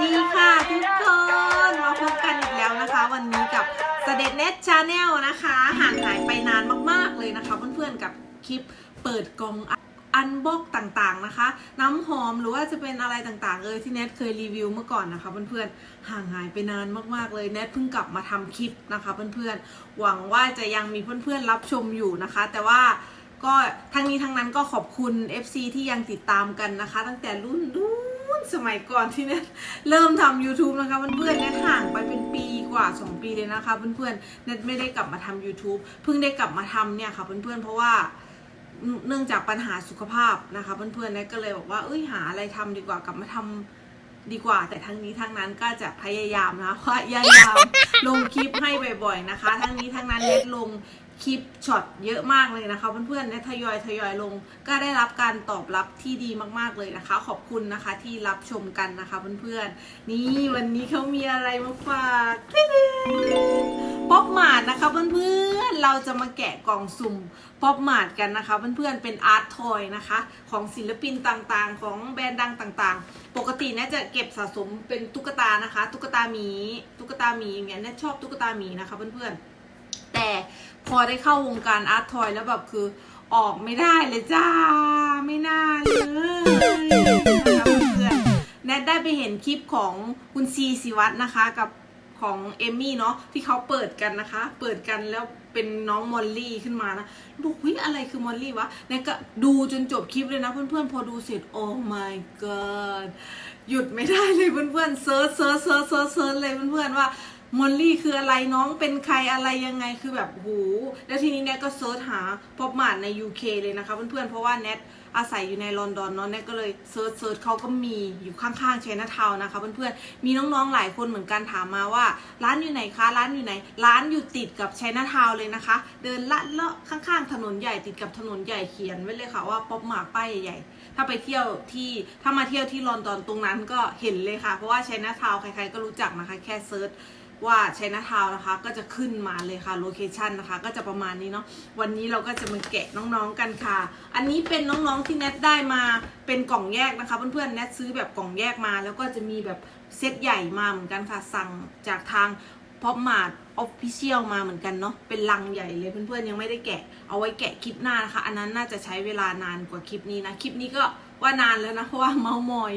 ดีค่ะทุกคน มาพบกันอีกแล้วนะคะ วันนี้กับเสด็จเน็ตชาแนลนะคะ ห่างหายไปนานมากๆเลยนะคะ เพื่อนๆกับคลิปเปิดกล่องอันบ็อกต่างๆนะคะ น้ำหอมหรือว่าจะเป็นอะไรต่างๆเลยที่เน็ตเคยรีวิวเมื่อก่อนนะคะ เพื่อนๆห่างหายไปนานมากๆเลยเน็ตเพิ่งกลับมาทำคลิปนะคะ เพื่อนๆหวังว่าจะยังมีเพื่อนๆรับชมอยู่นะคะ แต่ว่าก็ทั้งนี้ทั้งนั้นก็ขอบคุณ FC ที่ยังติดตามกันนะคะ ตั้งแต่รุ่นรุ่น สมัยก่อนที่เนี่ยเริ่มทำ YouTube นะคะเพื่อนๆเน็ตห่างไปเป็นปีกว่า 2 ปีเลยนะคะเพื่อนๆเน็ตไม่ได้กลับมาทำ YouTube เพิ่งได้กลับมาทำเนี่ยค่ะเพื่อนๆเพราะว่าเนื่องจากปัญหาสุขภาพนะคะเพื่อนๆเน็ตก็เลยบอกว่าเอ้ยหาอะไรทำดีกว่ากลับมาทำดีกว่า แต่ทั้งนี้ทั้งนั้นก็จะพยายามนะพยายามลงคลิปให้บ่อยๆนะคะ ทั้งนี้ทั้งนั้นเน็ตลง คลิปช็อตเยอะมากเลยนะคะเพื่อนๆเนี่ยทยอยทยอยลง ก็ได้รับการตอบรับที่ดีมากๆเลยนะคะ ขอบคุณนะคะที่รับชมกันนะคะเพื่อนๆ นี่วันนี้เขามีอะไรมาฝากป๊อปมาดนะคะเพื่อนๆ เราจะมาแกะกล่องสุ่มป๊อปมาดกันนะคะเพื่อนๆ เป็นอาร์ตทอยนะคะ ของศิลปินต่างๆ ของแบรนด์ดังต่างๆ ปกติเนี่ยจะเก็บสะสมเป็นตุ๊กตานะคะ ตุ๊กตาหมี ตุ๊กตาหมีอย่างเงี้ยเนี่ยชอบตุ๊กตาหมีนะคะเพื่อนๆ แต่ พอได้เข้าวงการอาร์ตทอยแล้วแบบคือออกไม่ได้เลยจ้า ไม่น่าเลยนะคะเพื่อนแนทได้ไปเห็นคลิปของคุณซีสิวัตรนะคะกับของเอมมี่เนาะที่เขาเปิดกันนะคะ เปิดกันแล้วเป็นน้องมอลลี่ขึ้นมานะดูเฮ้ยอะไรคือมอลลี่วะแนทก็ดูจนจบคลิปเลยนะเพื่อนๆ พอดูเสร็จ โอ้ my god หยุดไม่ได้เลยเพื่อนๆเซิร์ชเซิร์ชเซิร์ชเซิร์ชเซิร์ชเลยเพื่อนๆว่า มอลลี่คืออะไรน้องเป็นใครอะไรยังไงคือแบบโหแล้วทีนี้เน็ตก็เซิร์ชหาพบมาดใน UK เลยนะคะเพื่อนๆ เพราะว่าเน็ตอาศัยอยู่ในลอนดอนเนาะเน็ตก็เลยเซิร์ชเซิร์ชเขาก็มีอยู่ข้างๆเชนทาวนะคะเพื่อนๆ มีน้องๆ หลายคนเหมือนกันถามมาว่า ร้านอยู่ไหนคะ ร้านอยู่ไหน ร้านอยู่ติดกับชนทาวเลยนะคะ เดินลัดเลาะข้างๆ ถนนใหญ่ติดกับถนนใหญ่เขียนไว้เลยค่ะว่าป๊อปมาร์ป้ายใหญ่ๆ ถ้าไปเที่ยวที่ถ้ามาเที่ยวที่ลอนดอนตรงนั้นก็เห็นเลยค่ะ เพราะว่าชนทาวใครๆก็รู้จักนะคะแค่เซิร์ช ว่าชัยนาทาวนะคะก็จะขึ้นมาเลยค่ะโลเคชันนะคะก็จะประมาณนี้เนาะวันนี้เราก็จะมาแกะน้องๆกันค่ะ อันนี้เป็นน้องๆที่แนทได้มาเป็นกล่องแยกนะคะเพื่อนๆแนทซื้อแบบกล่องแยกมา แล้วก็จะมีแบบเซตใหญ่มาเหมือนกันค่ะ สั่งจากทางพอปมาร์ทออฟฟิเชียลมาเหมือนกันเนาะเป็นลังใหญ่เลยเพื่อนๆยังไม่ได้แกะ เอาไว้แกะคลิปหน้านะคะ อันนั้นน่าจะใช้เวลานานกว่าคลิปนี้นะ คลิปนี้ก็ว่านานแล้วนะเพราะว่าเมาส์มอย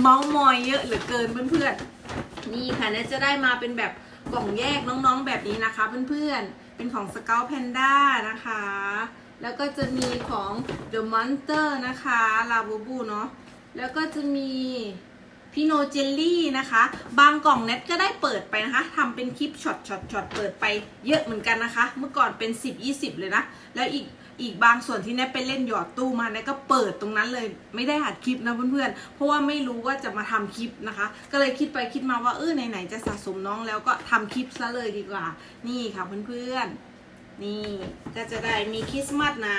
เมาส์มอยเยอะเหลือเกินเพื่อนๆนี่ค่ะเนี่ยจะได้มาเป็นแบบ กล่องแยกน้องๆแบบนี้นะคะ เพื่อนๆ เป็นของ Scout Panda นะคะ แล้วก็จะมีของ The Monster นะคะลาบูบูเนาะ แล้วก็จะมีพิโนเจลลี่นะคะ บางกล่องเน็ตก็ได้เปิดไปนะคะทำเป็นคลิปช็อตช็อตช็อตเปิดไปเยอะเหมือนกันนะคะ เมื่อก่อนเป็น 10 20 เลยนะ แล้วอีก อีกบางส่วนที่เน็ตไปเล่นหยอดตู้มาเน็ตก็เปิดตรงนั้นเลยไม่ได้อัดคลิปนะเพื่อนๆเพราะว่าไม่รู้ว่าจะมาทำคลิปนะคะ ก็เลยคิดไปคิดมาว่าเออไหนๆจะสะสมน้องแล้วก็ทำคลิปซะเลยดีกว่า นี่ค่ะเพื่อนๆนี่ก็จะได้มีคริสต์มาสนะ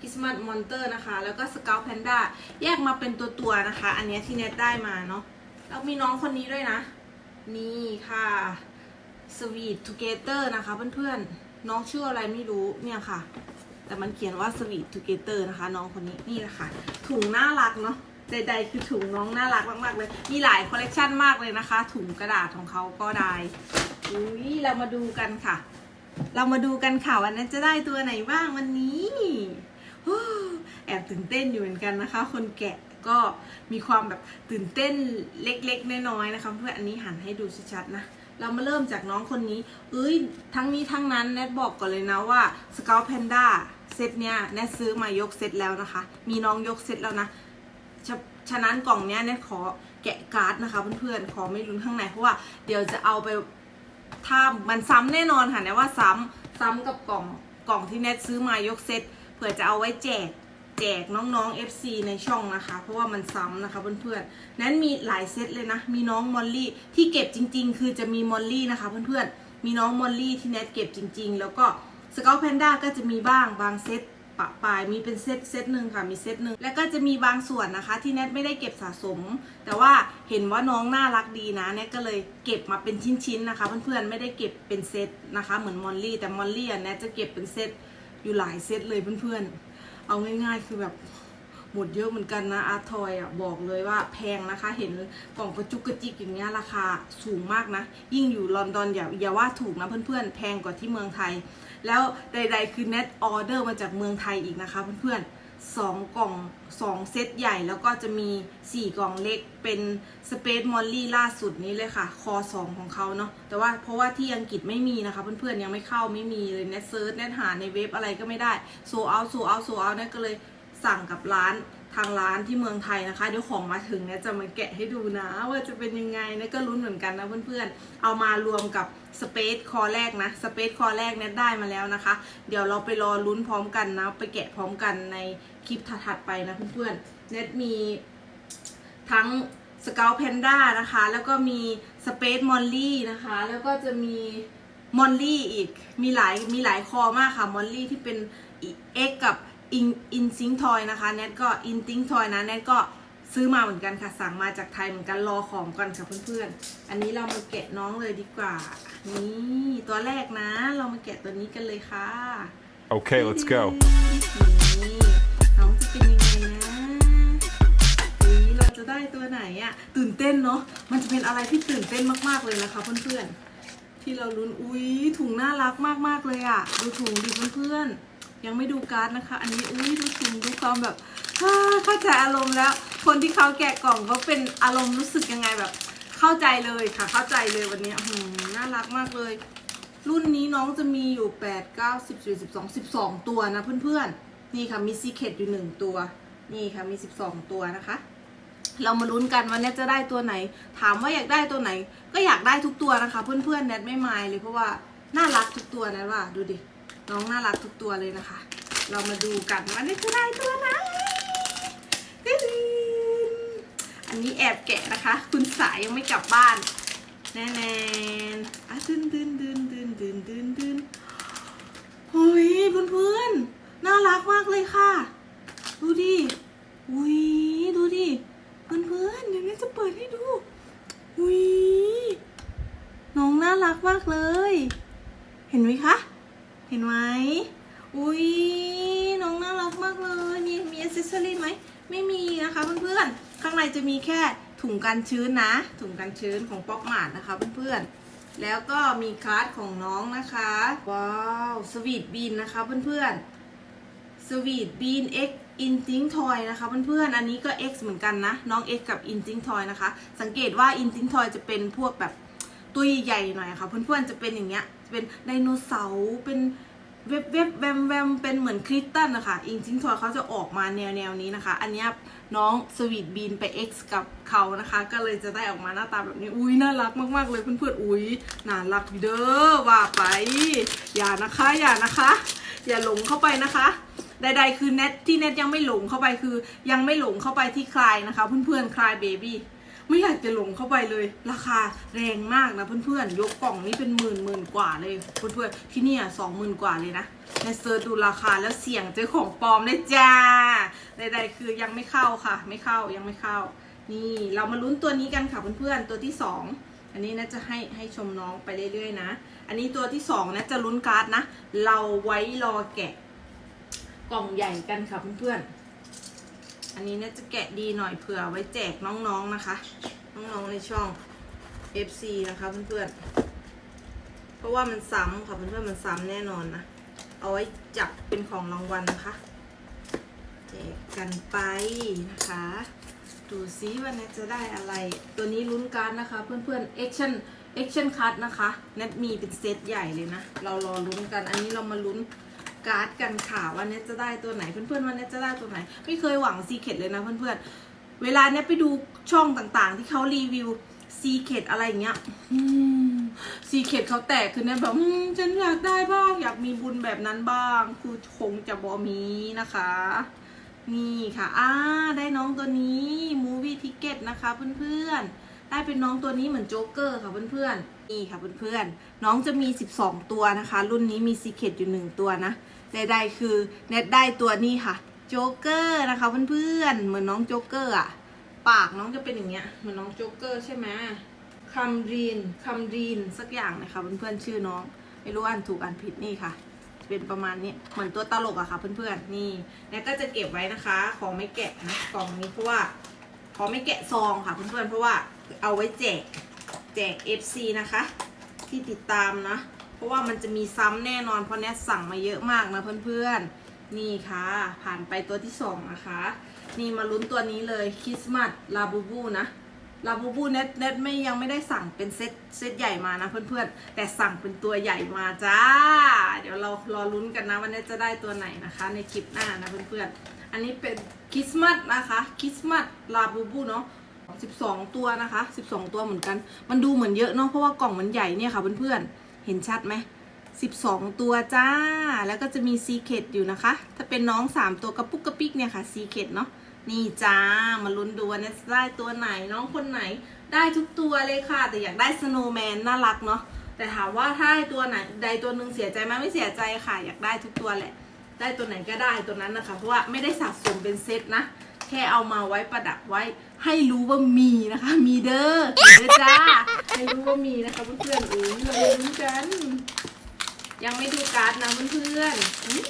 คริสต์มาสมอนเตอร์นะคะ แล้วก็สเกลแพนด้าแยกมาเป็นตัวๆนะคะ อันนี้ที่เน็ตได้มาเนาะแล้วมีน้องคนนี้ด้วยนะ นี่ค่ะ Sweet Together นะคะเพื่อนๆน้องชื่ออะไรไม่รู้เนี่ยค่ะ แต่มันเขียนว่า Sweet Together นะคะ น้องคนนี้นี่แหละค่ะ ถุงน่ารักเนาะใดๆคือถุงน้องน่ารักมากๆเลย มีหลายคอลเลกชันมากเลยนะคะ ถุงกระดาษของเขาก็ได้อุ้ยเรามาดูกันค่ะ เรามาดูกันค่ะวันนั้นจะได้ตัวไหนบ้างวันนี้แอบตื่นเต้นอยู่เหมือนกันนะคะ คนแกะก็มีความแบบตื่นเต้นเล็กๆน้อยๆนะคะ เพื่ออันนี้หันให้ดูชัดๆนะ เรามาเริ่มจากน้องคนนี้ เอ้ย ทั้งนี้ทั้งนั้นแนทบอกก่อนเลยนะว่า Scout Panda เซตเนี้ยแนทซื้อมายกเซตแล้วนะคะ มีน้องยกเซตแล้วนะฉะฉะนั้นกล่องเนี้ยแนทขอแกะการ์ดนะคะเพื่อนๆ ขอไม่ลุ้นข้างในเพราะว่าเดี๋ยวจะเอาไปถ้ามันซ้ำแน่นอนค่ะแนทว่าซ้ำซ้ำกับกล่องกล่องที่แนทซื้อมายกเซตเผื่อจะเอาไว้แจก แจกน้องๆ FC ในช่องนะคะ เพราะว่ามันซ้ำนะคะเพื่อนๆ นั้นมีหลายเซตเลยนะ มีน้องมอลลี่ที่เก็บจริง ๆ คือจะมีมอลลี่นะคะเพื่อนๆ มีน้องมอลลี่ที่แนทเก็บจริง ๆ แล้วก็สกอตแพนด้าก็จะมีบ้างบางเซตปะปลายมีเป็นเซตเซตหนึ่งค่ะมีเซตหนึ่งแล้วก็จะมีบางส่วนนะคะ ที่แนทไม่ได้เก็บสะสม แต่ว่าเห็นว่าน้องน่ารักดีนะแนทก็เลยเก็บมาเป็นชิ้นๆนะคะเพื่อนๆไม่ได้เก็บเป็นเซตนะคะ เหมือนมอลลี่แต่มอลลี่อะแนทจะเก็บเป็นเซตอยู่หลายเซตเลยเพื่อนๆ เอาง่ายๆ คือแบบหมดเยอะเหมือนกันนะอาร์ทอยอะบอกเลยว่าแพงนะคะ เห็นกล่องกระจุกกระจิกอย่างเงี้ยราคาสูงมากนะ ยิ่งอยู่ลอนดอนอย่าอย่าว่าถูกนะเพื่อนๆ แพงกว่าที่เมืองไทย แล้วใดๆคือเน็ตออเดอร์มาจากเมืองไทยอีกนะคะเพื่อนๆ สองกล่องสองเซตใหญ่แล้วก็จะมีสี่กล่องเล็กเป็นสเปซมอลลี่ล่าสุดนี้เลยค่ะ คอสองของเขาเนาะแต่ว่าเพราะว่าที่อังกฤษไม่มีนะคะ เพื่อนๆ ยังไม่เข้าไม่มีเลยเน็ตเซิร์ชเน็ตหาในเว็บอะไรก็ไม่ได้โซเอาโซเอาโซเอาเนี่ยก็เลยสั่งกับร้านทางร้านที่เมืองไทยนะคะ เดี๋ยวของมาถึงเนี่ยจะมาแกะให้ดูนะ ว่าจะเป็นยังไงเนี่ยก็ลุ้นเหมือนกันนะเพื่อนๆ เอามารวมกับสเปซคอแรกนะสเปซคอแรกเนี่ยได้มาแล้วนะคะ เดี๋ยวเราไปรอลุ้นพร้อมกันนะ ไปแกะพร้อมกันใน คลิปถัดๆไปนะเพื่อนๆเน็ตมีทั้งสเกลแพนด้านะคะ แล้วก็มีสเปซมอลลี่นะคะ แล้วก็จะมีมอลลี่อีก มีหลายมีหลายคอมากค่ะ มอลลี่ที่เป็นเอ็กกับอินอินซิงทอยนะคะแนทก็อินทิงทอยนะแนทก็ซื้อมาเหมือนกันค่ะ สั่งมาจากไทยเหมือนกันรอของกันค่ะเพื่อนๆ อันนี้เรามาแกะน้องเลยดีกว่า นี่ตัวแรกนะ เรามาแกะตัวนี้กันเลยค่ะ Okay, let's go. นี่ น้องจะเป็นยังไงนะเฮ้เราจะได้ตัวไหนอะตื่นเต้นเนาะมันจะเป็นอะไรที่ตื่นเต้นมากๆเลยนะคะเพื่อนๆที่เราลุ้นอุ้ยถุงน่ารักมากๆเลยอะดูถุงดิเพื่อนๆยังไม่ดูการ์ดนะคะ อันนี้อุ้ยดูถุงดูความแบบเข้าใจอารมณ์แล้ว คนที่เขาแกะกล่องเขาเป็นอารมณ์รู้สึกยังไงแบบ เข้าใจเลยค่ะ เข้าใจเลยวันนี้หืมน่ารักมากเลย รุ่นนี้น้องจะมีอยู่ 8 9 10 11 12 12 ตัวนะเพื่อนๆ นี่ค่ะมีซีเคดอยู่1ตัว นี่ค่ะมี12ตัวนะคะ เรามาลุ้นกันว่าแนทจะได้ตัวไหน ถามว่าอยากได้ตัวไหน ก็อยากได้ทุกตัวนะคะ เพื่อนๆแนทไม่มายเลยเพราะว่าน่ารักทุกตัวนะว่าดูดิน้องน่ารักทุกตัวเลยนะคะ เรามาดูกันว่าแนทจะได้ตัวไหนอันนี้แอบแกะนะคะ คุณสายยังไม่กลับบ้านแน่ๆอะดึนดึนดึนดึนดึนดึนดึนเฮ้ยเพื่อนๆ น่ารักมากเลยค่ะ ดูดิอุ้ยดูดิเพื่อนๆเดี๋ยวแม่จะเปิดให้ดูอุ้ยน้องน่ารักมากเลย เห็นไหมคะ เห็นไหมอุ้ยน้องน่ารักมากเลยมีมีอ c เซสซอรี่ไหมไม่มีนะคะเพื่อนๆข้างในจะมีแค่ถุงกันชื้นนะ ถุงกันชื้นของป๊อกหมาดนะคะเพื่อนๆแล้วก็มีการ์ดของน้องนะคะ ว้าวสวีทบีนนะคะเพื่อนๆ สวีทบีน X อินทิงทอยนะคะเพื่อนๆอันนี้ก็ X เหมือนกันนะ น้อง X กับอินทิงทอยนะคะ สังเกตว่าอินทิงทอยจะเป็นพวกแบบตัวใหญ่ๆหน่อยค่ะ เพื่อนๆจะเป็นอย่างเงี้ยเป็นไดโนเสาร์เป็นเว็บเว็บแวมแวมเป็นเหมือนคริสตัลนะคะอินทิงทอยเขาจะออกมาแนวแนวๆนี้นะคะ อันนี้น้องสวีทบีนไป X กับเขานะคะ ก็เลยจะได้ออกมาหน้าตาแบบนี้ อุ้ยน่ารักมากๆเลยเพื่อนๆอุ้ยน่ารักเด้อว่าไป อย่านะคะอย่านะคะ อย่าหลงเข้าไปนะคะ ใดๆคือเน็ตที่เน็ตยังไม่หลงเข้าไปคือ ยังไม่หลงเข้าไปที่คลายนะคะ เพื่อนๆคลายเบบี้ไม่อยากจะหลงเข้าไปเลย ราคาแรงมากนะเพื่อนๆ ยกกล่องนี้เป็นหมื่นหมื่นกว่าเลยเพื่อนๆที่นี่ยสองหมื่นกว่าเลยนะในเซิร์ชดูราคาแล้วเสี่ยงเจอของปลอมเลยจ้า ใดๆคือยังไม่เข้าค่ะ ไม่เข้ายังไม่เข้า นี่เรามาลุ้นตัวนี้กันค่ะเพื่อนๆตัวที่สองอันนี้นะจะให้ให้ชมน้องไปเรื่อยๆนะ อันนี้ตัวที่สองนะจะลุ้นการ์ดนะ เราไว้รอแกะ กล่องใหญ่กันค่ะเพื่อนๆ อันนี้เนี่ยจะแกะดีหน่อยเผื่อไว้แจกน้องๆนะคะ น้องๆในช่อง FC นะคะเพื่อนๆ เพราะว่ามันซ้ำค่ะเพื่อนๆมันซ้ำแน่นอนนะ เอาไว้จับเป็นของรางวัลนะคะ แจกกันไปนะคะ ดูซิว่าเน็ตจะได้อะไร ตัวนี้ลุ้นการนะคะเพื่อนๆ action action card นะคะเน็ตมีเป็นเซตใหญ่เลยนะ เรารอลุ้นกัน อันนี้เรามาลุ้น การ์ดกันค่ะว่าเน็ตจะได้ตัวไหนเพื่อนๆว่าเน็ตจะได้ตัวไหน ไม่เคยหวังซีเคดเลยนะเพื่อนๆเวลาเน็ตไปดูช่องต่างๆ ที่เขารีวิวซีเคดอะไรอย่างเงี้ยซีเคดเขาแตกคือเน็ตแบบฉันอยากได้บ้าง อยากมีบุญแบบนั้นบ้างคือคงจะบอมีนะคะ นี่ค่ะอ่าได้น้องตัวนี้ Movie Ticket นะคะเพื่อนๆได้เป็นน้องตัวนี้เหมือนโจ๊กเกอร์ค่ะเพื่อนๆ นี่ค่ะเพื่อนๆ น้องจะมี 12 ตัวนะคะ รุ่นนี้มี Secret อยู่ 1 ตัวนะ ใดๆคือเน็ตได้ตัวนี้ค่ะโจ๊กเกอร์นะคะเพื่อนๆเหมือนน้องโจ๊กเกอร์อะปากน้องจะเป็นอย่างเงี้ยเหมือนน้องโจ๊กเกอร์ใช่ไหมคัมรีนคัมรีนสักอย่างนะคะเพื่อนๆชื่อน้อง ไม่รู้อ่านถูกอ่านผิดนี่ค่ะ เป็นประมาณนี้เหมือนตัวตลกอะค่ะเพื่อนๆนี่เนี่ยก็จะเก็บไว้นะคะ ของไม่แกะนะกล่องนี้เพราะว่าของไม่แกะซองค่ะเพื่อนๆเพราะว่าเอาไว้แจกแจก FC นะคะ ที่ติดตามนะ ราะว่ามันจะมีซ้ำแน่นอนเพราะเนี้ยสั่งมาเยอะมากนะเพื่อนๆ นี่ค่ะ ผ่านไปตัวที่สองนะคะ นี่มาลุ้นตัวนี้เลยคริสต์มาสลาบูบูนะลาบูบูเน็ตเน็ตไม่ยังไม่ได้สั่งเป็นเซตเซตใหญ่มานะเพื่อนๆ แต่สั่งเป็นตัวใหญ่มาจ้า เดี๋ยวเรารอลุ้นกันนะว่าเน็ตจะได้ตัวไหนนะคะ ในคลิปหน้านะเพื่อนๆ อันนี้เป็นคริสต์มาสนะคะคริสต์มาสลาบูบูเนาะ12 ตัวนะคะ 12 ตัวเหมือนกัน มันดูเหมือนเยอะเนาะเพราะว่ากล่องมันใหญ่เนี่ยค่ะเพื่อนๆ เห็นชัดไหม12ตัวจ้า แล้วก็จะมีซีเคดอยู่นะคะ ถ้าเป็นน้อง3ตัวกระปุกกระปิกเนี่ยค่ะซีเคดเนาะ นี่จ้า มาลุ้นดูว่าเนี่ยจะได้ตัวไหนน้องคนไหน ได้ทุกตัวเลยค่ะ แต่อยากได้สโนว์แมนน่ารักเนาะ แต่ถามว่าถ้าได้ตัวไหนใดตัวหนึ่งเสียใจไหมไม่เสียใจค่ะ อยากได้ทุกตัวแหละ ได้ตัวไหนก็ได้ตัวนั้นนะคะ เพราะว่าไม่ได้สะสมเป็นเซตนะ แค่เอามาไว้ประดับไว้ ให้รู้ว่ามีนะคะ มีเด้อมีเด้อจ้า ให้รู้ว่ามีนะคะเพื่อนๆเออเรารู้กัน ยังไม่ดูการ์ดนะเพื่อน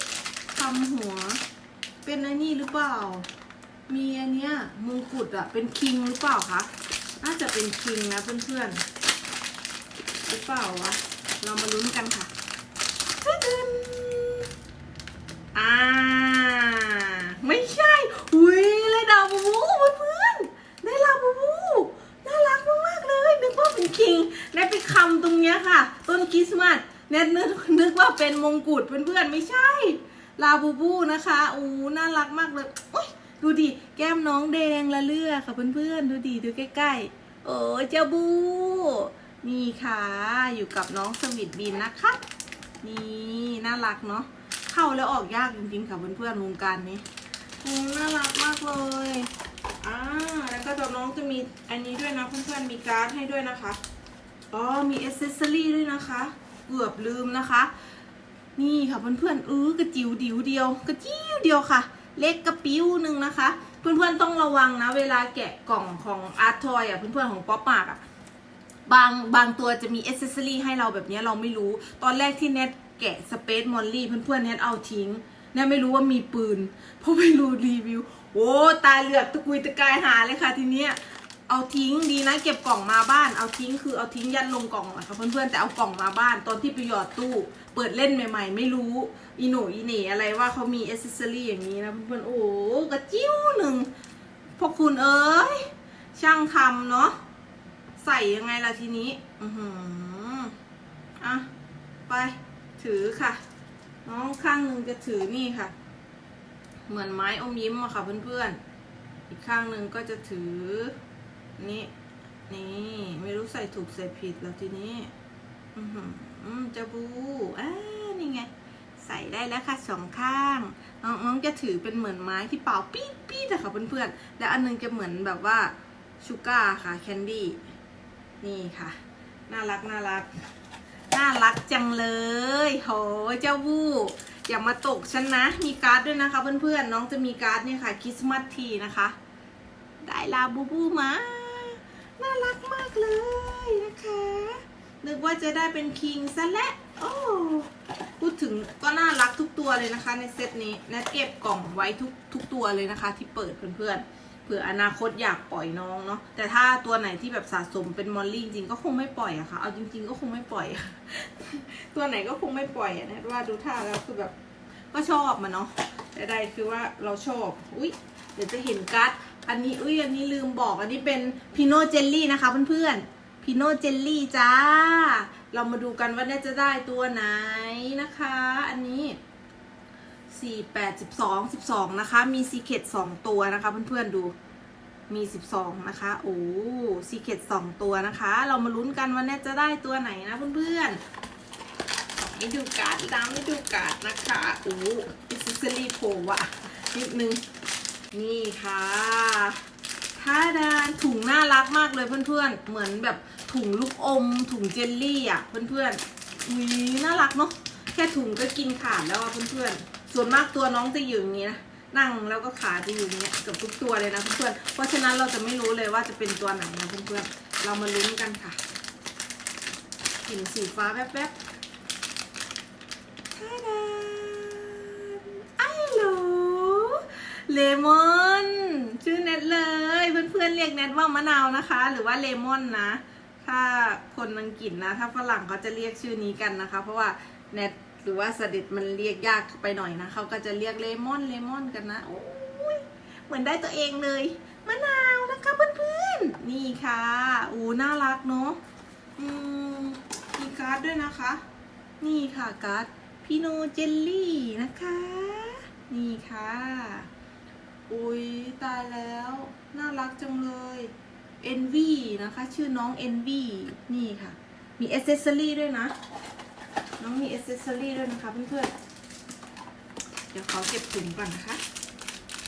ๆทำหัว เป็นอันนี้หรือเปล่า มีอันเนี้ยมงกุฎอะเป็นคิงหรือเปล่าคะน่าจะเป็นคิงนะเพื่อนๆหรือเปล่าวะเรามาลุ้นกันค่ะอ่า ไม่ใช่ อุ้ยเลยดาวบูบูเพื่อนๆได้ลาบูบู น่ารักมากๆเลย นึกว่าเป็นคิงแนทไปคำตรงเนี้ยค่ะ ต้น คริสต์มาสแนทนึกนึกว่าเป็นมงกุฎเพื่อนๆไม่ใช่ ลาบูบูนะคะอู้น่ารักมากเลยดูดิแก้มน้องแดงละเลือค่ะเพื่อนๆ ดูดิดูใกล้ๆ โอ้เจ้าบู นี่ค่ะ อยู่กับน้องสวิตบินนะคะ นี่น่ารักเนาะเข้าแล้วออกยากจริงๆค่ะเพื่อนๆวงการนี้อืมน่ารักมากเลยอ่าแล้วก็ตัวน้องจะมีอันนี้ด้วยนะเพื่อนๆมีการ์ดให้ด้วยนะคะ อ๋อมีเอเซสซอรี่ด้วยนะคะ เกือบลืมนะคะ นี่ค่ะเพื่อนๆเออกระจิ๋วดิวเดียวกระจิ๋วเดียวค่ะ เล็กกระปิ้วหนึ่งนะคะ เพื่อนๆต้องระวังนะ เวลาแกะกล่องของอาร์ตทอยอะเพื่อนๆของป๊อปมากอะบางบางตัวจะมีเอเซสซอรี่ให้เราแบบนี้เราไม่รู้ ตอนแรกที่เน็ตแกะสเปซมอลลี่เพื่อนๆเน็ตเอาทิ้งเน็ตไม่รู้ว่ามีปืน เพราะไม่รู้รีวิว โอ้ตาเหลือกตะกุยตะกายหาเลยค่ะทีเนี้ย เอาทิ้งดีนะเก็บกล่องมาบ้านเอาทิ้งคือเอาทิ้งยัดลงกล่องค่ะเพื่อนๆแต่เอากล่องมาบ้านตอนที่ไปหยอดตู้ เปิดเล่นใหม่ ๆ ไม่รู้อีโหนอีเหน่อะไรว่าเขามีอ c เซสซอรี่อย่างนี้นะเพื่อนๆโอ้กระจิ้วหนึ่งพวกคุณเอ้ยช่างทำเนาะใส่ยังไงล่ะทีนี้ อือหืออะไปถือค่ะ น้องข้างหนึ่งจะถือนี่ค่ะ เหมือนไม้อมยิ้มอะค่ะเพื่อนๆอีกข้างหนึ่งก็จะถือ นี่ นี่ ไม่รู้ใส่ถูกใส่ผิดแล้วทีนี้ อืมจะบูอ่านี่ไง ใส่ได้แล้วค่ะสองข้างน้องจะถือเป็นเหมือนไม้ที่เป่าปี๊ดปี๊ดอะค่ะเพื่อนๆ แล้วอันหนึงจะเหมือนแบบว่าชูก้าค่ะแคนดี้ นี่ค่ะ น่ารักน่ารัก น่ารักจังเลย โห เจ้าบูอย่ามาตกฉันนะ มีการ์ดด้วยนะคะเพื่อนๆ น้องจะมีการ์ดเนี่ยค่ะคริสต์มาสทีนะคะ ได้ลาบูบูมา น่ารักมากเลยนะคะ นึกว่าจะได้เป็นคิงซะและ้วโอ้พูดถึงก็น่ารักทุกตัวเลยนะคะ ในเซตนี้แนทเก็บกล่องไว้ทุกทุกตัวเลยนะคะ ที่เปิดเพื่อนๆเผื่ออนาคตอยากปล่อยน้องเนาะแต่ถ้าตัวไหนที่แบบสะสมเป็นมอลลี่จริงก็คงไม่ปล่อยอะค่ะเอาจริง ๆ ก็คงไม่ปล่อย ตัวไหนก็คงไม่ปล่อยอะนะว่าดูท่าแล้วคือแบบก็ชอบมันเนาะแต่ใดคือว่าเราชอบอุ๊ยเดี๋ยวจะเห็นการ์ด อันนี้อุ้ยอันนี้ลืมบอกอันนี้เป็นพิโนเจลลี่นะคะเพื่อนๆพิโนเจลลี่จ้า เรามาดูกันว่านี่ยจะได้ตัวไหนนะคะ อันนี้สี่แปดสิบสองสิบสองนะคะ มีซีเคดสองตัวนะคะเพื่อนๆดูมีสิบสองนะคะ โอ้ซีเคดสองตัวนะคะ เรามาลุ้นกันว่านี่จะได้ตัวไหนนะเพื่อนๆให้ดูการ์ดตามให้ดูการ์ดนะคะ โอ้อิสซิลี่โผล่อะนิดนึง นี่ค่ะท่าดานถุงน่ารักมากเลยเพื่อนๆ เหมือนแบบถุงลูกอม ถุงเจลลี่อะเพื่อนๆอุ้ยน่ารักเนาะแค่ถุงก็กินขาดแล้วอะเพื่อนๆ ส่วนมากตัวน้องจะอยู่อย่างนี้นะนั่งแล้วก็ขาจะอยู่อย่างนี้เกับทุกตัวเลยนะเพื่อนๆ เพราะฉะนั้นเราจะไม่รู้เลยว่าจะเป็นตัวไหนนะเพื่อนๆ เรามาลุ้นกันค่ะเห็นสีฟ้าแวบๆท่าดาน เลมอนชื่อเน็ตเลย เพื่อนๆเรียกเน็ตว่ามะนาวนะคะ หรือว่าเลมอนนะ ถ้าคนอังกฤษนะ ถ้าฝรั่งเขาจะเรียกชื่อนี้กันนะคะ เพราะว่าเน็ตหรือว่าสดิตมันเรียกยากไปหน่อยนะเขาก็จะเรียกเลมอนเลมอนกันนะโอ้ยเหมือนได้ตัวเองเลยมะนาวนะคะเพื่อนๆนี่ค่ะอู้น่ารักเนาะอืมมีการ์ดด้วยนะคะ นี่ค่ะการ์ดพิโนเจลลี่นะคะ นี่ค่ะ อุ้ยตายแล้ว น่ารักจังเลยเอนวีนะคะ ชื่อน้องเอนวีนี่ค่ะ มีอ c เซสซอรี่ด้วยนะ น้องมีอ c เซสซอรี่ด้วยนะคะเพื่อนๆ เดี๋ยวเขาเก็บถุงก่อนนะคะ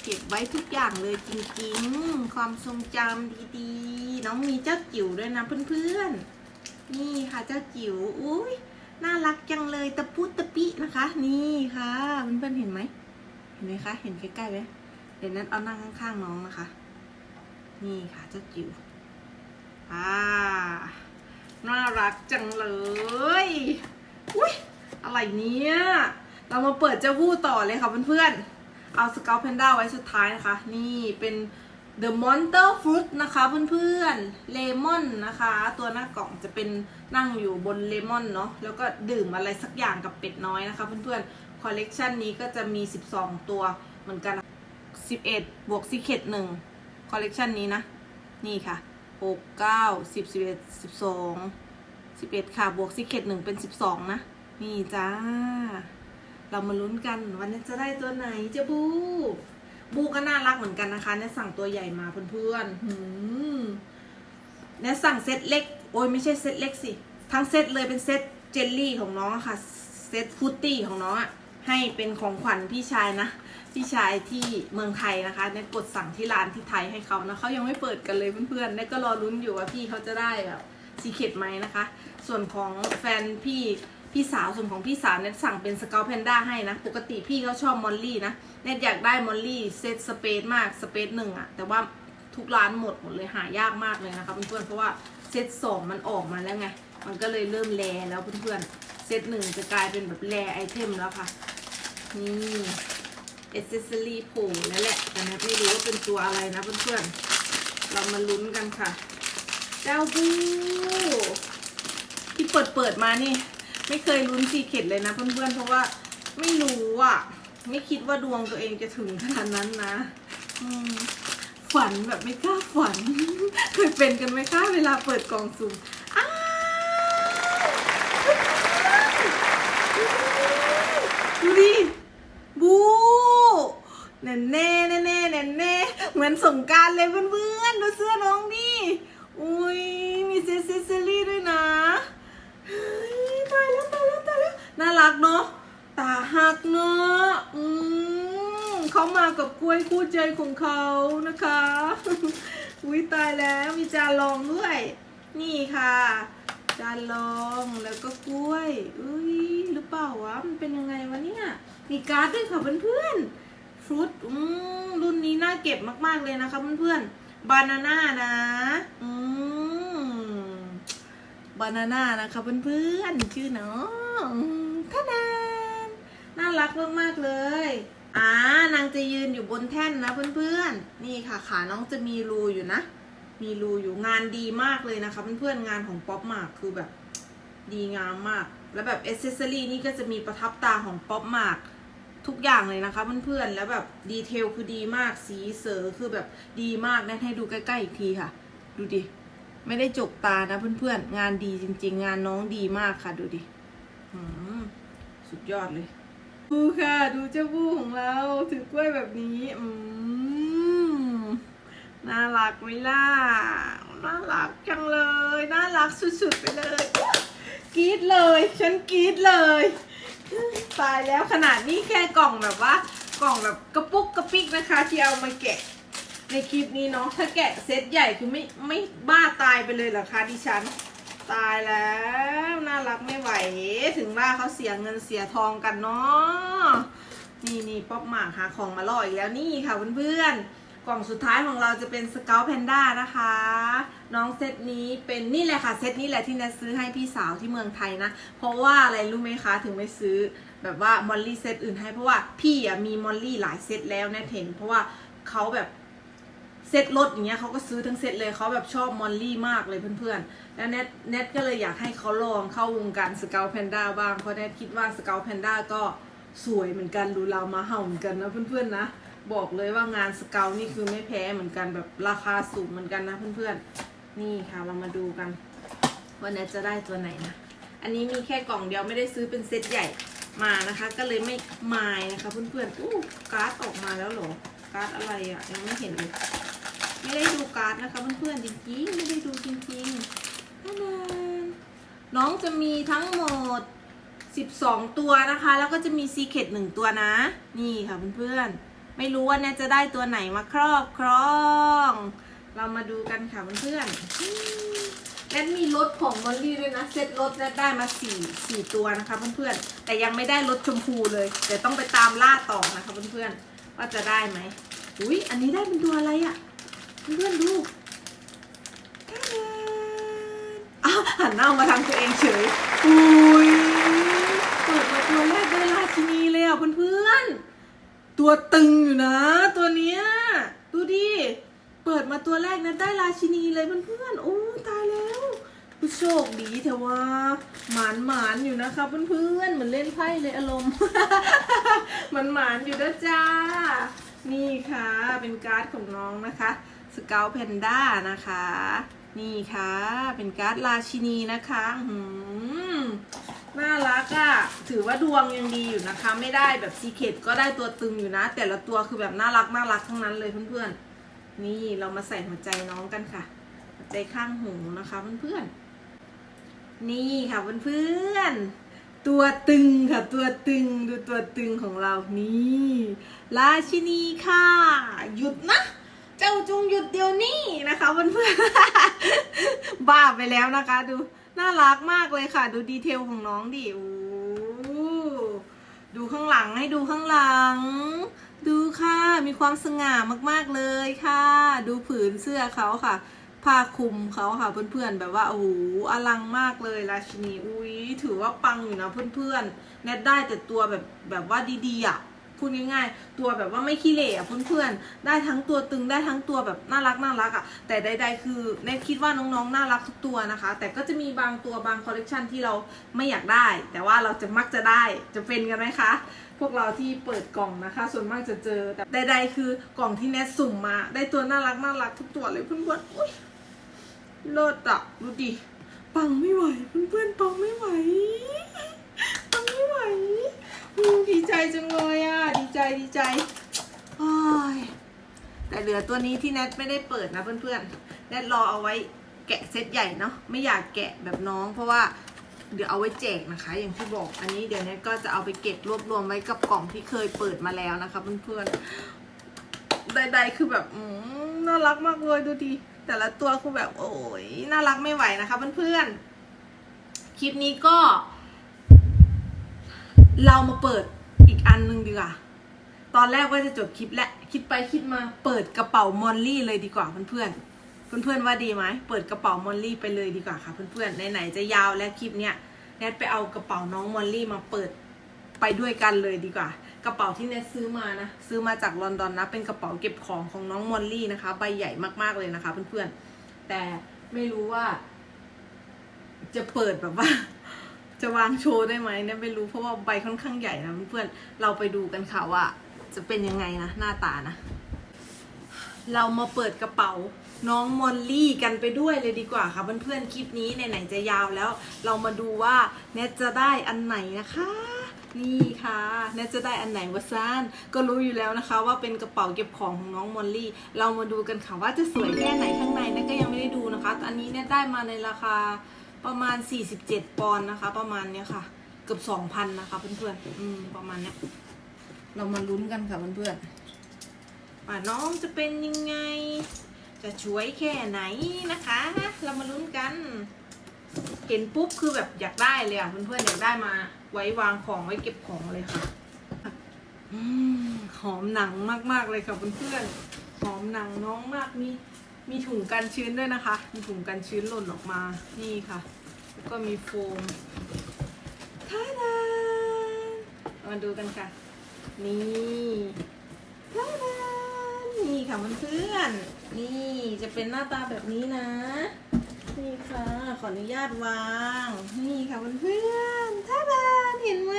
เก็บไว้ทุกอย่างเลยจริงๆ ความทรงจำดีๆ น้องมีเจ้าจิ๋วด้วยนะเพื่อนๆ นี่ค่ะเจ้าจิ๋ว อุ้ยน่ารักจังเลยตะปุตะปินะคะ นี่ค่ะเพื่อนๆเห็นไหมเห็นไหมคะ เห็นใกล้ๆไหม เดี๋ยวนั้นเอานั่งข้างๆน้องนะคะ นี่ค่ะเจ้าจิ๋วอ่าน่ารักจังเลย อุ้ยอะไรเนี่ย เรามาเปิดเจ้าวู้ต่อเลยค่ะเพื่อนๆ เอาสเกลเพนด้าไว้สุดท้ายนะคะ นี่เป็น The Monster Fruit นะคะเพื่อนๆ เลมอนนะคะ ตัวหน้ากล่องจะเป็นนั่งอยู่บนเลมอนเนาะ แล้วก็ดื่มอะไรสักอย่างกับเป็ดน้อยนะคะเพื่อนๆ คอลเลกชันนี้ก็จะมี 12 ตัวเหมือนกัน 11บวกซิเคตหนึ่งคอลเลกชันนี้นะ นี่ค่ะ6 9 10 11 12 11ค่ะบวกซิเคตหนึ่งเป็น12นะ นี่จ้า เรามาลุ้นกันวันนี้จะได้ตัวไหนเจ้าบูบูก็น่ารักเหมือนกันนะคะเนี่ยสั่งตัวใหญ่มาเพื่อนๆหืมเนี่ยสั่งเซตเล็ก โอ้ยไม่ใช่เซตเล็กสิ ทั้งเซตเลยเป็นเซตเจลลี่ของน้องค่ะ เซตฟรุตตี้ของน้องอะ ให้เป็นของขวัญพี่ชายนะ พี่ชายที่เมืองไทยนะคะเนี่ยกดสั่งที่ร้านที่ไทยให้เขานะเขายังไม่เปิดกันเลยเพื่อนๆเนี่ยก็รอลุ้นอยู่ว่าพี่เขาจะได้แบบซีเคดไหมนะคะ ส่วนของแฟนพี่พี่สาวส่วนของพี่สาวเนี่ยสั่งเป็นสเกลแพนด้าให้นะ ปกติพี่เขาชอบมอลลี่นะเนี่ยอยากได้มอลลี่เซตสเปซมากสเปซหนึ่งอะแต่ว่าทุกร้านหมดหมดเลยหายากมากเลยนะคะเพื่อนๆเพราะว่าเซตสองมันออกมาแล้วไง มันก็เลยเริ่มแลแล้วเพื่อนๆเซตหนึ่งจะกลายเป็นแบบแลไอเทมแล้วค่ะ นี่เอเซสซอรี่โผล่แล้วแหละ แต่นะไม่รู้ว่าเป็นตัวอะไรนะเพื่อนๆ เรามาลุ้นกันค่ะ เจ้าบูที่เปิดเปิดมานี่ ไม่เคยลุ้นซีเค็ดเลยนะเพื่อนๆ เพราะว่าไม่รู้อะ ไม่คิดว่าดวงตัวเองจะถึงขนาดนั้นนะ อืมฝันแบบไม่กล้าฝัน เคยเป็นกันไหมคะเวลาเปิดกล่องสุ่มอ้าวดูดิ บู แน่แน่แน่แน่แน่แน่เหมือนสงการเลยเพื่อนๆดูเสื้อน้องดิอุ้ยมีเซซซอรี่ด้วยนะเฮ้ยตายแล้วตายแล้วตายแล้วน่ารักเนาะตาหักเนาะอืมเขามากับกล้วยคู่ใจของเขานะคะอุ้ยตายแล้วมีจานรองด้วย นี่ค่ะ จานรองแล้วก็กล้วยอุ้ยหรือเปล่าวะมันเป็นยังไงวะเนี่ยมีการ์ดด้วยค่ะเพื่อนๆ ฟรุตอืมรุ่นนี้น่าเก็บมากๆเลยนะคะเพื่อนๆบานาน่านะอืมบานาน่านะคะเพื่อนๆชื่อน้องท่านานน่ารักมากๆเลยอ่านางจะยืนอยู่บนแท่นนะเพื่อนๆ นี่ค่ะขาน้องจะมีรูอยู่นะ มีรูอยู่งานดีมากเลยนะคะเพื่อนๆงานของป๊อปมาร์คือแบบดีงามมาก แล้วแบบเอเซอรี่นี่ก็จะมีประทับตาของป๊อปมาร์ ทุกอย่างเลยนะคะเพื่อนๆแล้วแบบดีเทลคือดีมากสีเสือคือแบบดีมากนะให้ดูใกล้ๆอีกทีค่ะ ดูดิไม่ได้จกตานะเพื่อนๆงานดีจริง ๆ งานน้องดีมากค่ะ ดูดิสุดยอดเลยดูค่ะ ดูเจ้าบู้ของเราถือกล้วยแบบนี้ อืมน่ารักไหมล่ะน่ารักจังเลย น่ารักสุดๆไปเลยกรี๊ดเลย ฉันกรี๊ดเลย ตายแล้วขนาดนี้แค่กล่องแบบว่า กล่องแบบกระปุกกระปิกนะคะ ที่เอามาแกะ ในคลิปนี้เนาะถ้าแกะเซตใหญ่คือไม่ไม่บ้าตายไปเลยเหรอคะดิฉัน ตายแล้วน่ารักไม่ไหว ถึงว่าเขาเสียเงินเสียทองกันเนาะนี่นี่ป๊อปหมากหาของมาล่ออีกแล้วนี่ค่ะเพื่อนๆ กล่องสุดท้ายของเราจะเป็นสเกลแพนด้านะคะ น้องเซตนี้เป็นนี่แหละค่ะ เซตนี้แหละที่นัทซื้อให้พี่สาวที่เมืองไทยนะ เพราะว่าอะไรรู้ไหมคะถึงไม่ซื้อแบบว่ามอลลี่เซตอื่นให้เพราะว่าพี่อะมีมอลลี่หลายเซตแล้วแนทเห็นเพราะว่าเขาแบบเซตรถอย่างเงี้ยเขาก็ซื้อทั้งเซตเลยเขาแบบชอบมอลลี่มากเลยเพื่อนๆ แล้วเน็ตเน็ตก็เลยอยากให้เขาลองเข้าวงการสเกลแพนด้าบ้างเพราะเน็ตคิดว่าสเกลแพนด้าก็สวยเหมือนกันดูเรามาเห่าเหมือนกันนะเพื่อนๆนะ บอกเลยว่างานสเกลนี่คือไม่แพ้เหมือนกันแบบราคาสูงเหมือนกันนะเพื่อนๆ นี่ค่ะเรามาดูกันว่าเน็ตจะได้ตัวไหนนะ อันนี้มีแค่กล่องเดียวไม่ได้ซื้อเป็นเซตใหญ่มานะคะ ก็เลยไม่มายนะคะเพื่อนๆ อู้การ์ดออกมาแล้วหรอ การ์ดอะไรอะ่ะยังไม่เห็นเลยไม่ได้ดูการ์ดนะคะเพื่อนๆจริงๆไม่ได้ดูจริงๆนั่นนะน้องจะมีทั้งหมด 12 ตัวนะคะ แล้วก็จะมีซีเคดหนึ่งตัวนะ นี่ค่ะเพื่อนๆ ไม่รู้ว่าเนี่ยจะได้ตัวไหนมาครอบครอง เรามาดูกันค่ะเพื่อนๆอืมแนทมีรถของมอลลี่ด้วยนะ เซตรถแนทได้มาสี่สี่ตัวนะคะ เพื่อนๆ แต่ยังไม่ได้รถชมพูเลยเดี๋ยวต้องไปตามล่าต่อนะคะเพื่อนๆ ว่าจะได้ไหมอุ้ยอันนี้ได้เป็นตัวอะไรอะเพื่อนๆดูอ้าวหันหน้ามาทางตัวเองเฉยอุ้ยเปิดมาตัวแรกได้ราชินีเลยอะเพื่อนๆ ตัวตึงอยู่นะ ตัวเนี้ยดูดิเปิดมาตัวแรกนะได้ราชินีเลยเพื่อนๆโอ้ตายแล้วผู้โชคดีเถอะว่าหมานหมานอยู่นะคะเพื่อนๆเหมือนเล่นไพ่เลยอารมณ์มันหมานอยู่นะจ้า นี่ค่ะ เป็นการ์ดของน้องนะคะสเกลแพนด้านะคะ นี่ค่ะ เป็นการ์ดราชินีนะคะหืม น่ารักอะ่ะถือว่าดวงยังดีอยู่นะคะ ไม่ได้แบบซีเคดก็ได้ตัวตึงอยู่นะ แต่ละตัวคือแบบน่ารักน่ารักทั้งนั้นเลยเพื่อนๆ นี่เรามาใส่หัวใจน้องกันค่ะ หัวใจข้างหูนะคะเพื่อนๆ นี่ค่ะเพื่อนๆ ตัวตึงค่ะตัวตึงดูตัวตึงของเรานี่ราชินีค่ะ หยุดนะเจ้าจงหยุดเดี๋ยวนี้นะคะเพื่อนๆ บ้าไปแล้วนะคะดู น่ารักมากเลยค่ะ ดูดีเทลของน้องดิโอ้ดูข้างหลังให้ดูข้างหลัง ดูค่ะ มีความสง่ามากๆเลยค่ะ ดูผืนเสื้อเขาค่ะ ผ้าคลุมเขาค่ะเพื่อนๆ แบบว่าโอ้โหอลังมากเลยราชินีอุ้ยถือว่าปังอยู่นะเพื่อนๆ แนทได้แต่ตัวแบบแบบว่าดีๆอะ พูดง่ายๆ ตัวแบบว่าไม่ขี้เหร่อะเพื่อนๆ ได้ทั้งตัวตึงได้ทั้งตัวแบบน่ารักน่ารักอะแต่ใด ๆ คือแนทคิดว่าน้องๆ น่ารักทุกตัวนะคะ แต่ก็จะมีบางตัวบางคอลเลกชันที่เราไม่อยากได้ แต่ว่าเราจะมักจะได้จะเป็นกันไหมคะ พวกเราที่เปิดกล่องนะคะ ส่วนมากจะเจอแต่ใด ๆ คือกล่องที่แนทสุ่มมา ได้ตัวน่ารักน่ารักทุกตัวเลยเพื่อนๆอุ้ยเลิศอะดูดิปังไม่ไหวเพื่อนๆปังไม่ไหวปังไม่ไหว ดีใจจังเลยอะดีใจดีใจโอ้ยแต่เหลือตัวนี้ที่แนทไม่ได้เปิดนะเพื่อนๆ แนทรอเอาไว้แกะเซตใหญ่เนาะ ไม่อยากแกะแบบน้อง เพราะว่าเดี๋ยวเอาไว้แจกนะคะ อย่างที่บอก อันนี้เดี๋ยวแนทก็จะเอาไปเก็บรวบรวมไว้กับกล่องที่เคยเปิดมาแล้วนะคะเพื่อนๆ ใดๆคือแบบอืมน่ารักมากเลยดูดิแต่ละตัวคือแบบโอ้ยน่ารักไม่ไหวนะคะเพื่อนๆ คลิปนี้ก็ เรามาเปิดอีกอันหนึ่งดีกว่า ตอนแรกว่าจะจบคลิปและคิดไปคิดมาเปิดกระเป๋ามอลลี่เลยดีกว่าเพื่อนๆเพื่อนๆว่าดีไหมเปิดกระเป๋ามอลลี่ไปเลยดีกว่าค่ะเพื่อนๆไหนๆจะยาวและคลิปเนี้ยแนทไปเอากระเป๋าน้องมอลลี่มาเปิดไปด้วยกันเลยดีกว่า กระเป๋าที่เนทซื้อมานะซื้อมาจากลอนดอนนะเป็นกระเป๋าเก็บของของน้องมอลลี่นะคะใบใหญ่มากๆเลยนะคะเพื่อนๆแต่ไม่รู้ว่า จะเปิดแบบว่า จะวางโชว์ได้ไหมเนี่ยไม่รู้เพราะว่าใบค่อนข้างใหญ่นะเพื่อนเราไปดูกันค่ะว่า จะเป็นยังไงนะหน้าตานะ เรามาเปิดกระเป๋าน้องมอลลี่กันไปด้วยเลยดีกว่าค่ะเพื่อนๆคลิปนี้ไหนๆจะยาวแล้ว เรามาดูว่าเนทจะได้อันไหนนะคะนี่ค่ะเนทจะได้อันไหนวะซานก็รู้อยู่แล้วนะคะ ว่าเป็นกระเป๋าเก็บของของน้องมอลลี่ เรามาดูกันค่ะว่าจะสวยแค่ไหนข้างในเนทก็ยังไม่ได้ดูนะคะแต่อันนี้เนทได้มาในราคา ประมาณ 47 ปอนด์นะคะ ประมาณเนี้ยค่ะ เกือบ2,000นะคะเพื่อนๆอืมประมาณเนี้ย เรามาลุ้นกันค่ะเพื่อนๆว่าน้องจะเป็นยังไง จะช่วยแค่ไหนนะคะ เรามาลุ้นกัน เห็นปุ๊บคือแบบอยากได้เลยอะเพื่อนๆอยากได้มา ไว้วางของไว้เก็บของเลยค่ะอืมหอมหนังมากๆเลยค่ะเพื่อนๆอมหนังน้องมากมี มีถุงกันชื้นด้วยนะคะ มีถุงกันชื้นหล่นออกมา นี่ค่ะ แล้วก็มีโฟมท่าดามาดูกันค่ะ นี่ท่าดานี่ค่ะเพื่อนๆนี่จะเป็นหน้าตาแบบนี้นะ นี่ค่ะ ขออนุญาตวาง นี่ค่ะเพื่อนๆท่าดานเห็นไหม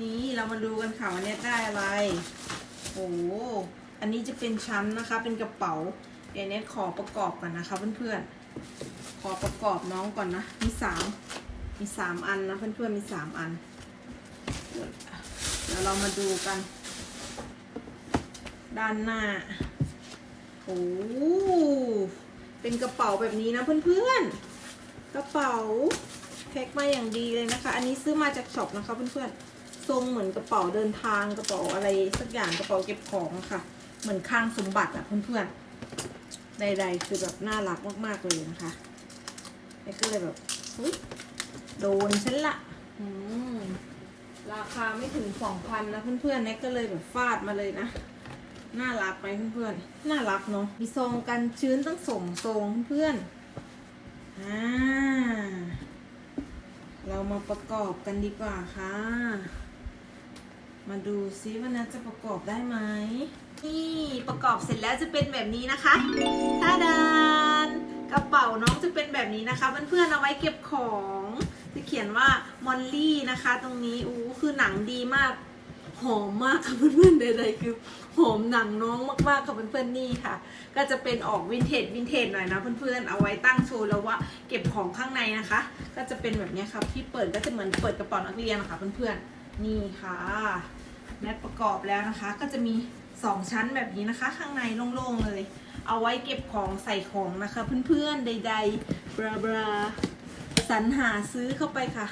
นี่เรามาดูกันค่ะวันนี้ได้อะไร โอ้โหอันนี้จะเป็นชั้นนะคะ เป็นกระเป๋า เดี๋ยวเน็ตขอประกอบก่อนนะคะเพื่อนๆ ขอประกอบน้องก่อนนะ มีสามมีสามอันนะเพื่อนๆ มีสามอัน เดี๋ยวเรามาดูกัน ด้านหน้า โอ้เป็นกระเป๋าแบบนี้นะเพื่อนๆ กระเป๋าแพ็คมาอย่างดีเลยนะคะ อันนี้ซื้อมาจากช็อปนะคะเพื่อนๆ ทรงเหมือนกระเป๋าเดินทางกระเป๋าอะไรสักอย่างกระเป๋าเก็บของะค่ะ เหมือนคลังสมบัติอะเพื่อนๆ ใดๆ คือแบบน่ารักมากๆเลยนะคะแล้วก็เลยแบบเฮ้ยโดนฉันละราคาไม่ถึงสองพันนะเพื่อนๆแน็กก็เลยแบบฟาดมาเลยนะ น่ารักไหมเพื่อนๆ น่ารักเนาะ มีซองกันชื้นตั้งสองซองเพื่อนอ่าเรามาประกอบกันดีกว่าค่ะ มาดูซิว่านัทจะประกอบได้ไหม นี่ประกอบเสร็จแล้วจะเป็นแบบนี้นะคะท่าดานกระเป๋าน้องจะเป็นแบบนี้นะคะเพื่อนๆเอาไว้เก็บของจะเขียนว่ามอลลี่นะคะ ตรงนี้อู้คือหนังดีมากหอมมากค่ะเพื่อนๆใดๆคือหอมหนังน้องมากๆค่ะเพื่อนๆนี่ค่ะ ก็จะเป็นออกวินเทจวินเทจหน่อยนะเพื่อนๆเอาไว้ตั้งโชว์แล้วว่าเก็บของข้างในนะคะ ก็จะเป็นแบบนี้ครับที่เปิดก็จะเหมือนเปิดกระเป๋านักเรียนนะคะเพื่อนๆนี่ค่ะแมทประกอบแล้วนะคะ ก็จะมี สองชั้นแบบนี้นะคะ ข้างในโล่งๆเลย เอาไว้เก็บของใส่ของนะคะ เพื่อนๆใดๆบราบราสรรหาซื้อเข้าไปค่ะ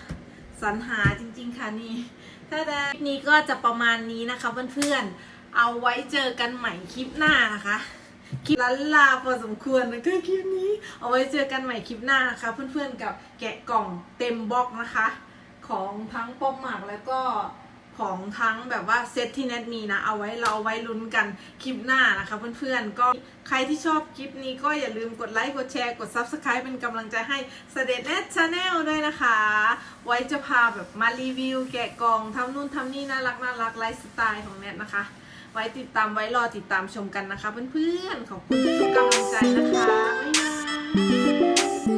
สรรหาจริงๆค่ะนี่ ถ้าได้คลิปนี้ก็จะประมาณนี้นะคะเพื่อนๆ เอาไว้เจอกันใหม่คลิปหน้านะคะคลิปลันลาพอสมควรนะคะคลิปนี้ เอาไว้เจอกันใหม่คลิปหน้านะคะ เพื่อนๆกับแกะกล่องเต็มบล็อกนะคะ ของทั้งป๊อปหมากแล้วก็ ของทั้งแบบว่าเซตที่เน็ตมีนะ เอาไว้เราเอาไว้ลุ้นกันคลิปหน้านะคะเพื่อนๆ ก็ใครที่ชอบคลิปนี้ก็อย่าลืมกดไลค์กดแชร์กด Subscribe เป็นกำลังใจให้เสด็จเน็ตชาแนลด้วยนะคะ ไว้จะพาแบบมารีวิวแกะกล่องทำนู่นทำนี่น่ารักน่ารักไลฟ์สไตล์ของเน็ตนะคะ ไว้ติดตามไว้รอติดตามชมกันนะคะเพื่อนๆขอบคุณทุกกำลังใจนะคะ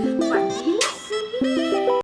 บ๊ายบาย